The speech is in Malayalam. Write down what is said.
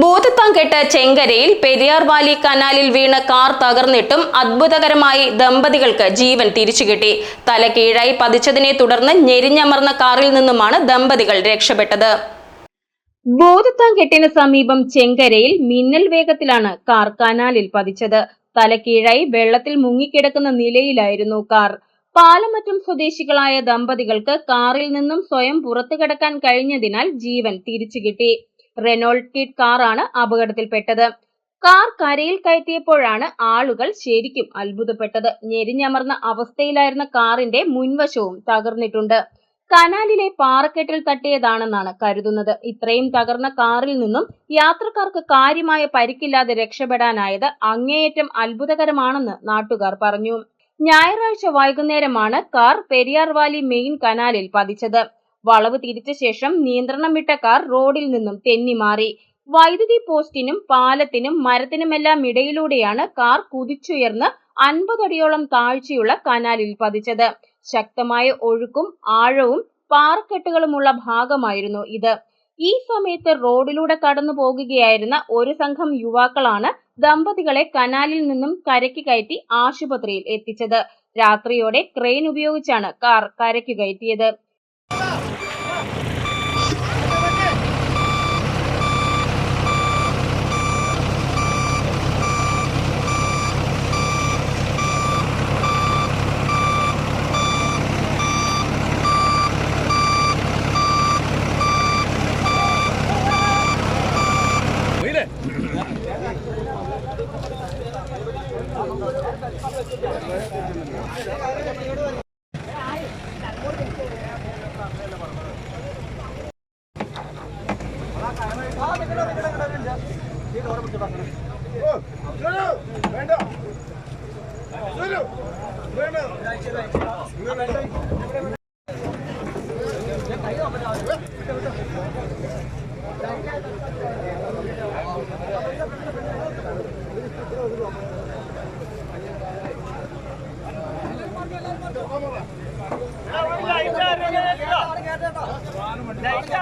ഭൂതത്താൻകെട്ട് ചെങ്കരയിൽ പെരിയാർ വാലി കനാലിൽ വീണ കാർ തകർന്നിട്ടും അത്ഭുതകരമായി ദമ്പതികൾക്ക് ജീവൻ തിരിച്ചു കിട്ടി. തല കീഴായി പതിച്ചതിനെ തുടർന്ന് ഞെരിഞ്ഞമർന്ന കാറിൽ നിന്നുമാണ് ദമ്പതികൾ രക്ഷപ്പെട്ടത്. ഭൂതത്താൻകെട്ടിന് സമീപം ചെങ്കരയിൽ മിന്നൽ വേഗത്തിലാണ് കാർ കനാലിൽ പതിച്ചത്. തല കീഴായി വെള്ളത്തിൽ മുങ്ങിക്കിടക്കുന്ന നിലയിലായിരുന്നു കാർ. പാലമറ്റം സ്വദേശികളായ ദമ്പതികൾക്ക് കാറിൽ നിന്നും സ്വയം പുറത്തു കിടക്കാൻ കഴിഞ്ഞതിനാൽ ജീവൻ തിരിച്ചുകിട്ടി റെനോൾഡ് കിഡ് കാറാണ് അപകടത്തിൽപ്പെട്ടത്. കാർ കരയിൽ കയറ്റിയപ്പോഴാണ് ആളുകൾ ശരിക്കും അത്ഭുതപ്പെട്ടത്. ഞെരിഞ്ഞമർന്ന അവസ്ഥയിലായിരുന്ന കാറിന്റെ മുൻവശവും തകർന്നിട്ടുണ്ട്. കനാലിലെ പാറക്കെട്ടിൽ തട്ടിയതാണെന്നാണ് കരുതുന്നത്. ഇത്രയും തകർന്ന കാറിൽ നിന്നും യാത്രക്കാർക്ക് കാര്യമായ പരിക്കില്ലാതെ രക്ഷപ്പെടാനായത് അങ്ങേയറ്റം അത്ഭുതകരമാണെന്ന് നാട്ടുകാർ പറഞ്ഞു. ഞായറാഴ്ച വൈകുന്നേരമാണ് കാർ പെരിയാർ വാലി മെയിൻ കനാലിൽ പതിച്ചത്. വളവ് തിരിച്ച ശേഷം നിയന്ത്രണം വിട്ട കാർ റോഡിൽ നിന്നും തെന്നിമാറി വൈദ്യുതി പോസ്റ്റിനും പാലത്തിനും മരത്തിനുമെല്ലാം ഇടയിലൂടെയാണ് കാർ കുതിച്ചുയർന്ന് അൻപതടിയോളം താഴ്ചയുള്ള കനാലിൽ പതിച്ചത്. ശക്തമായ ഒഴുക്കും ആഴവും പാറക്കെട്ടുകളുമുള്ള ഭാഗമായിരുന്നു ഇത്. ഈ സമയത്ത് റോഡിലൂടെ കടന്നു പോകുകയായിരുന്ന ഒരു സംഘം യുവാക്കളാണ് ദമ്പതികളെ കനാലിൽ നിന്നും കരയ്ക്ക് കയറ്റി ആശുപത്രിയിൽ എത്തിച്ചത്. രാത്രിയോടെ ക്രെയിൻ ഉപയോഗിച്ചാണ് കാർ കരയ്ക്ക് കയറ്റിയത്. Gracias. പോയില്ലേ